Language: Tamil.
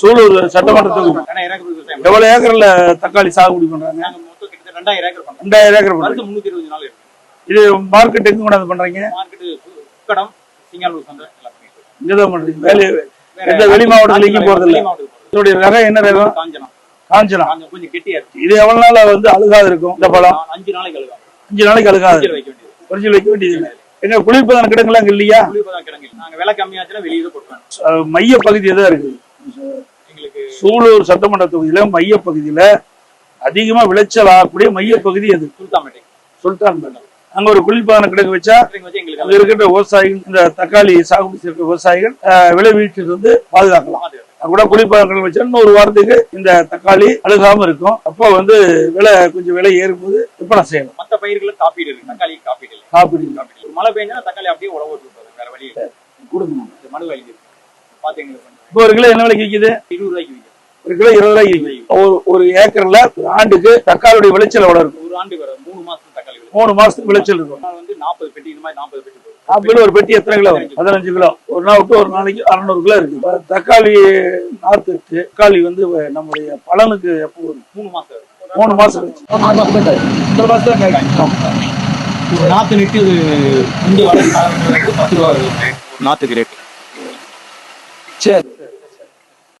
சூலூர் சட்டமன்ற தொகுதி ரெண்டாயிரம் ஏக்கர் விவசாயம் எவ்வளவு ஏக்கர்ல தக்காளி சாகுபடி பண்றாங்க? ரெண்டாயிரம் ஏக்கர் பண்றாங்க இது மார்க்கெட் எங்க கொண்டாந்து பண்றீங்க. இங்கதான் பண்றீங்க. வேலை எந்த வெளி மாவட்டத்துல எங்கேயும் போறது இல்ல இதனுடைய ரகம் என்ன ரகம் காஞ்சனா. கொஞ்சம் கெட்டியா இருக்கு. இது எவ்வளவு நாளா வந்து அழுகாது இருக்கும் இந்த பழம்? அஞ்சு நாளைக்கு அழுகாது அஞ்சு நாளைக்கு அழுகாது ஃப்ரிட்ஜில் வைக்க வேண்டியது. எங்க குளிர்பதன கிடங்குலாம் இங்க இல்லையா? கிடங்கு. மைய பகுதி தான் இருக்கு? எங்களுக்கு சூலூர் சட்டமன்ற தொகுதியில மைய பகுதியில அதிகமா விளைச்சல் ஆகக்கூடிய மைய பகுதி அது சுல்தான்பேட்டை. சுல்தான் பேட்டை அங்க ஒரு குளிர்பதன கிடங்கு வச்சா அங்க இருக்கின்ற விவசாயிகள் இந்த தக்காளி சாகுபடி செய்யற விவசாயிகள் அஹ், விளைவிட்டு வந்து பாதுகாக்கலாம். கூட குளிர்பதன வச்சா இன்னொரு வாரத்துக்கு இந்த தக்காளி அழுகாம இருக்கும். அப்போ வந்து விலை கொஞ்சம் விலை ஏறும்போது விற்பனை செய்யலாம். மத்த பயிர்களுக்கு காப்பீடு இருக்கு. தக்காளி காப்பீடு காப்பீடு காப்பீடு மழை பெஞ்சா தக்காளி அப்படியே உழவு விட்டுருப்பாரு வேற வழி இல்லை. கொடுங்க மனு வேலைக்கு இருக்கு பாத்து எங்களுக்கு பண்ணுங்க. இப்போ ஒரு கிலோ என்ன விலைக்கு விற்கிது இருபது ரூபாய்க்கு விற்கும் ஒரு கிலோ இருபது ரூபாய்க்கு விற்கிது. ஒரு ஒரு ஏக்கர்ல ஒரு ஆண்டுக்கு தக்காளியுடைய விளைச்சல் எவ்வளவு இருக்கும்? ஒரு ஆண்டு வர மூணு மாசம் தக்காளி. மூணு மாசத்துக்கு விளைச்சல் இருக்கும். வந்து நாற்பது பெட்டி இந்த மாதிரி நாற்பது பெட்டி ஆப்பிள் ஒரு பெட்டி எத்தனை கிலோ? பதினஞ்சு கிலோ. ஒரு நாள் விட்டு ஒரு நாளைக்கு அறநூறு கிலோ இருக்கு. தக்காளி இருக்கு. தக்காளி வந்து நம்முடைய பலனுக்கு எப்போ மூணு மாசம். மூணு மாசம். இந்த மாசம் தான் நாற்று ஒரு நாத்து இது பத்து ரூபா நாற்று நாத்துக்கு ரேட்